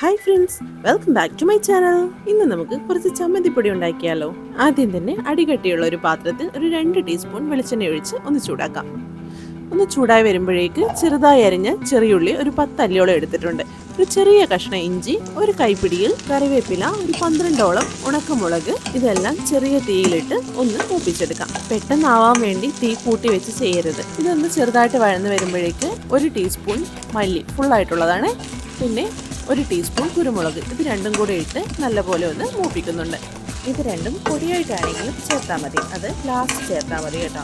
Hi friends welcome back to my channel ഇന്ന് നമുക്ക് കുറച്ച് ചമ്മന്തിപ്പൊടി ഉണ്ടാക്കിയാലോ. ആദ്യം തന്നെ അടികട്ടിയുള്ള ഒരു പാത്രത്തിൽ ഒരു രണ്ട് ടീസ്പൂൺ വെളിച്ചെണ്ണ ഒഴിച്ച് ഒന്ന് ചൂടാക്കാം. ഒന്ന് ചൂടായി വരുമ്പോഴേക്ക് ചെറുതായി അരിഞ്ഞ ചെറിയുള്ളി ഒരു പത്ത് അല്ലിയോളം എടുത്തിട്ടുണ്ട്. ഒരു ചെറിയ കഷ്ണം ഇഞ്ചി ഒരു കൈപ്പിടിയിൽ കറിവേപ്പില ഒരു പന്ത്രണ്ടോളം ഉണക്കമുളക് ഇതെല്ലാം ചെറിയ തീയിലിട്ട് ഒന്ന് മൂപ്പിച്ചെടുക്കാം. പെട്ടെന്നാവാൻ വേണ്ടി തീ കൂട്ടി വെച്ച് ചെയ്യരുത്. ഇതൊന്ന് ചെറുതായിട്ട് വഴന്ന് വരുമ്പോഴേക്ക് ഒരു ടീസ്പൂൺ മല്ലി ഫുള്ളായിട്ടുള്ളതാണ് പിന്നെ ഒരു ടീസ്പൂൺ കുരുമുളക്. ഇത് രണ്ടും കൂടെ ഇട്ട് നല്ലപോലെ ഒന്ന് മൂപ്പിക്കുന്നുണ്ട്. ഇത് രണ്ടും പൊടിയായിട്ടാണെങ്കിലും ചേർത്താൽ മതി. അത് ലാസ്റ്റ് ചേർത്താൽ മതി കേട്ടോ.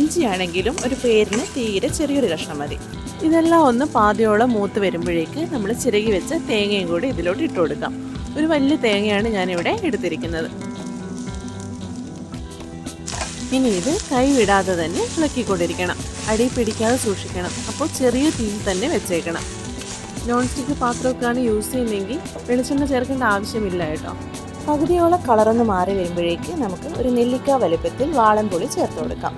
ഇഞ്ചിയാണെങ്കിലും ഒരു പേരിന് തീരെ ചെറിയൊരു കഷ്ണം മതി. ഇതെല്ലാം ഒന്ന് പാതിയോളം മൂത്ത് വരുമ്പോഴേക്ക് നമ്മൾ ചിരകി വെച്ച തേങ്ങയും കൂടി ഇതിലോട്ട് ഇട്ട് കൊടുക്കാം. ഒരു വലിയ തേങ്ങയാണ് ഞാനിവിടെ എടുത്തിരിക്കുന്നത്. ഇനി ഇത് കൈ വിടാതെ തന്നെ ഇളക്കിക്കൊണ്ടിരിക്കണം. അടി പിടിക്കാതെ സൂക്ഷിക്കണം. അപ്പോൾ ചെറിയ തീയിൽ തന്നെ വെച്ചേക്കണം. നോൺ സ്റ്റിക്ക് പാത്രമൊക്കെയാണ് യൂസ് ചെയ്യുന്നതെങ്കിൽ വെളിച്ചെണ്ണ ചേർക്കേണ്ട ആവശ്യമില്ല കേട്ടോ. പകുതിയോളം കളറൊന്ന് മാറി വരുമ്പോഴേക്ക് നമുക്ക് ഒരു നെല്ലിക്ക വലുപ്പത്തിൽ വാളൻപുളി ചേർത്ത് കൊടുക്കാം.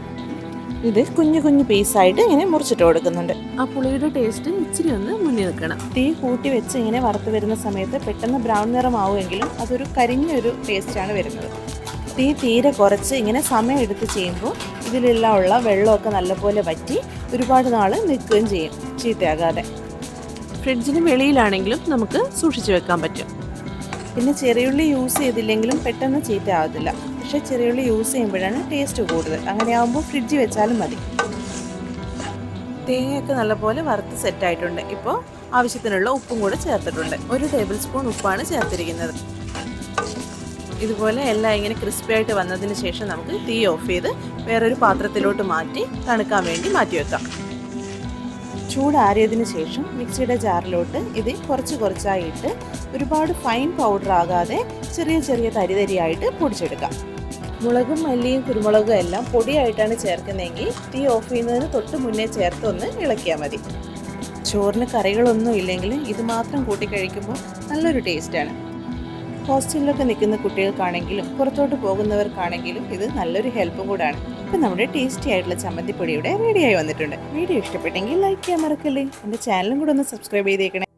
ഇത് കുഞ്ഞു കുഞ്ഞു പീസായിട്ട് ഇങ്ങനെ മുറിച്ചിട്ട് കൊടുക്കുന്നുണ്ട്. ആ പുളിയുടെ ടേസ്റ്റ് ഇച്ചിരി ഒന്ന് മുന്നിൽ നിൽക്കണം. തീ കൂട്ടി വെച്ച് ഇങ്ങനെ വറുത്ത് വരുന്ന സമയത്ത് പെട്ടെന്ന് ബ്രൗൺ നിറമാവുമെങ്കിലും അതൊരു കരിഞ്ഞൊരു ടേസ്റ്റാണ് വരുന്നത്. തീ തീരെ കുറച്ച് ഇങ്ങനെ സമയം എടുത്ത് ചെയ്യുമ്പോൾ ഇതിലെല്ലാം ഉള്ള വെള്ളമൊക്കെ നല്ലപോലെ വറ്റി ഒരുപാട് നാൾ നിൽക്കുകയും ചെയ്യും. ചീത്തയാകാതെ. ഫ്രിഡ്ജിന് വെളിയിലാണെങ്കിലും നമുക്ക് സൂക്ഷിച്ചു വെക്കാൻ പറ്റും. പിന്നെ ചെറിയുള്ളി യൂസ് ചെയ്തില്ലെങ്കിലും പെട്ടെന്ന് ചീത്ത ആവത്തില്ല പക്ഷെ ചെറിയുള്ളി യൂസ് ചെയ്യുമ്പോഴാണ് ടേസ്റ്റ് കൂടുതൽ. അങ്ങനെ ആകുമ്പോൾ ഫ്രിഡ്ജിൽ വെച്ചാലും മതി. തേങ്ങയൊക്കെ നല്ലപോലെ വറുത്ത് സെറ്റായിട്ടുണ്ട്. ഇപ്പോൾ ആവശ്യത്തിനുള്ള ഉപ്പും കൂടെ ചേർത്തിട്ടുണ്ട്. ഒരു ടേബിൾ സ്പൂൺ ഉപ്പാണ് ചേർത്തിരിക്കുന്നത്. ഇതുപോലെ എല്ലാം ഇങ്ങനെ ക്രിസ്പി ആയിട്ട് വന്നതിന് ശേഷം നമുക്ക് തീ ഓഫ് ചെയ്ത് വേറൊരു പാത്രത്തിലോട്ട് മാറ്റി തണുക്കാൻ വേണ്ടി മാറ്റി വെക്കാം. ചൂടാറിയതിന് ശേഷം മിക്സിയുടെ ജാറിലോട്ട് ഇത് കുറച്ച് കുറച്ചായിട്ട് ഒരുപാട് ഫൈൻ പൗഡർ ആകാതെ ചെറിയ ചെറിയ തരി തരിയായിട്ട് പൊടിച്ചെടുക്കാം മുളകും മല്ലിയും കുരുമുളകും എല്ലാം പൊടിയായിട്ടാണ് ചേർക്കുന്നതെങ്കിൽ തീ ഓഫ് ചെയ്യുന്നതിന് തൊട്ട് മുന്നേ ചേർത്തൊന്ന് ഇളക്കിയാൽ മതി. ചോറിന് കറികളൊന്നും ഇല്ലെങ്കിലും ഇത് മാത്രം കൂട്ടി കഴിക്കുമ്പോൾ നല്ലൊരു ടേസ്റ്റാണ് ഹോസ്റ്റലിലൊക്കെ നിൽക്കുന്ന കുട്ടികൾക്കാണെങ്കിലും പുറത്തോട്ട് പോകുന്നവർക്കാണെങ്കിലും ഇത് നല്ലൊരു ഹെൽപ്പും കൂടാണ്. ഇപ്പം നമ്മുടെ ടേസ്റ്റി ആയിട്ടുള്ള ചമ്മന്തിപ്പൊടി ഇവിടെ റെഡിയായി വന്നിട്ടുണ്ട്. വീഡിയോ ഇഷ്ടപ്പെട്ടെങ്കിൽ ലൈക്ക് ചെയ്യാൻ മറക്കല്ലേ? എന്റെ ചാനലും കൂടെ ഒന്ന് സബ്സ്ക്രൈബ് ചെയ്തേക്കണേ.